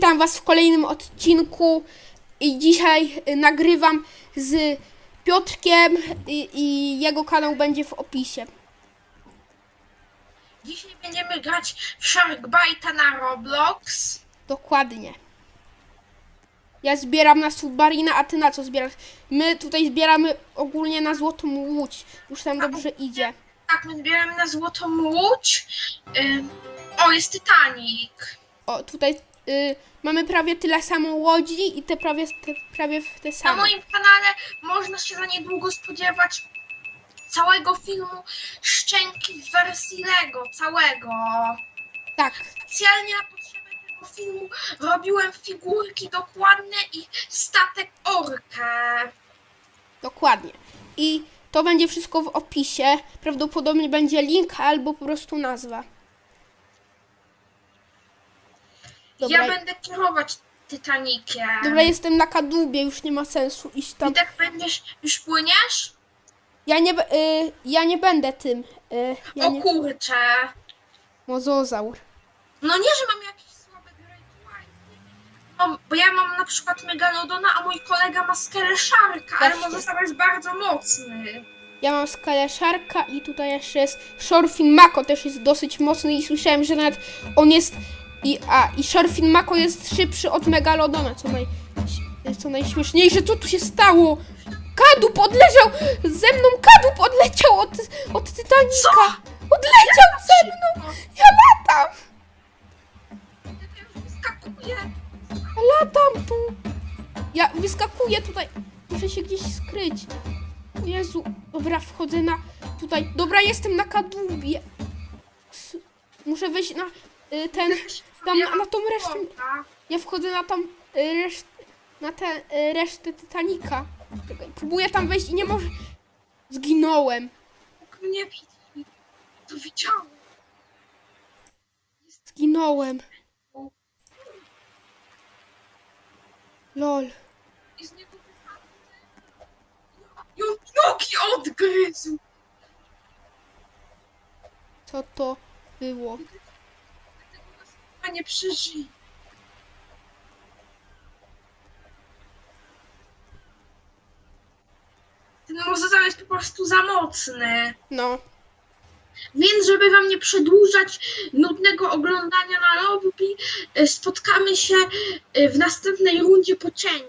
Witam Was w kolejnym odcinku i dzisiaj y, nagrywam z Piotrkiem i, i jego kanał będzie w opisie. Dzisiaj będziemy grać w Sharkbite'a na Roblox. Dokładnie. Ja zbieram na Submarina, a Ty na co zbierasz? My tutaj zbieramy ogólnie na Złotą Łódź. Już tam dobrze idzie. Tak, my zbieramy na Złotą Łódź. Ym, o, jest Titanic. O, tutaj y, mamy prawie tyle samo łodzi i te prawie, te, prawie te Na same. moim kanale można się za niedługo spodziewać całego filmu Szczęki w wersji Lego, całego. Tak. Specjalnie na potrzeby tego filmu robiłem figurki dokładne i statek Orkę. Dokładnie. I to będzie wszystko w opisie. Prawdopodobnie będzie link albo po prostu nazwa. Dobra, Ja będę kierować Titanikiem. dobra jestem na kadłubie, już nie ma sensu iść tam. Witek, będziesz, już płyniesz? Ja nie, b- y, ja nie będę tym. Y, ja o nie, kurczę. mozozaur. No nie, że mam jakieś słabe Great White. Mam, bo ja mam na przykład Megalodona, a mój kolega ma skelę szarka, ale Właśnie. może sam jest bardzo mocny. Ja mam skalę szarka i tutaj jeszcze jest Shorfin Mako też jest dosyć mocny i słyszałem, że nawet on jest i, a, i Shorfin Mako jest szybszy od Megalodona, co, naj, co najśmieszniejsze. Co tu się stało? Kadłub odleciał! Ze mną kadłub odleciał od, od Titanika! Odleciał ze mną! Ja latam! Wyskakuję. Ja latam tu! Ja wyskakuję tutaj. Muszę się gdzieś skryć. O Jezu. Dobra, wchodzę na... Tutaj. Dobra, jestem na kadłubie. Muszę wejść na y, ten... Tam na, na tą resztę... Dobra. Ja wchodzę na tą y, reszt, na tę y, resztę Titanika. Czekaj, próbuję tam wejść i nie może... Zginąłem. Jak mnie widzi, to widziałem. Zginąłem. Lol. I z niego wypadł. Jaki odgryzł. Co to było? Nie przeżyje. Ten mozozaur jest po prostu za mocny. No. Więc, żeby wam nie przedłużać nudnego oglądania na lobby, e, spotkamy się e, w następnej rundzie po cień.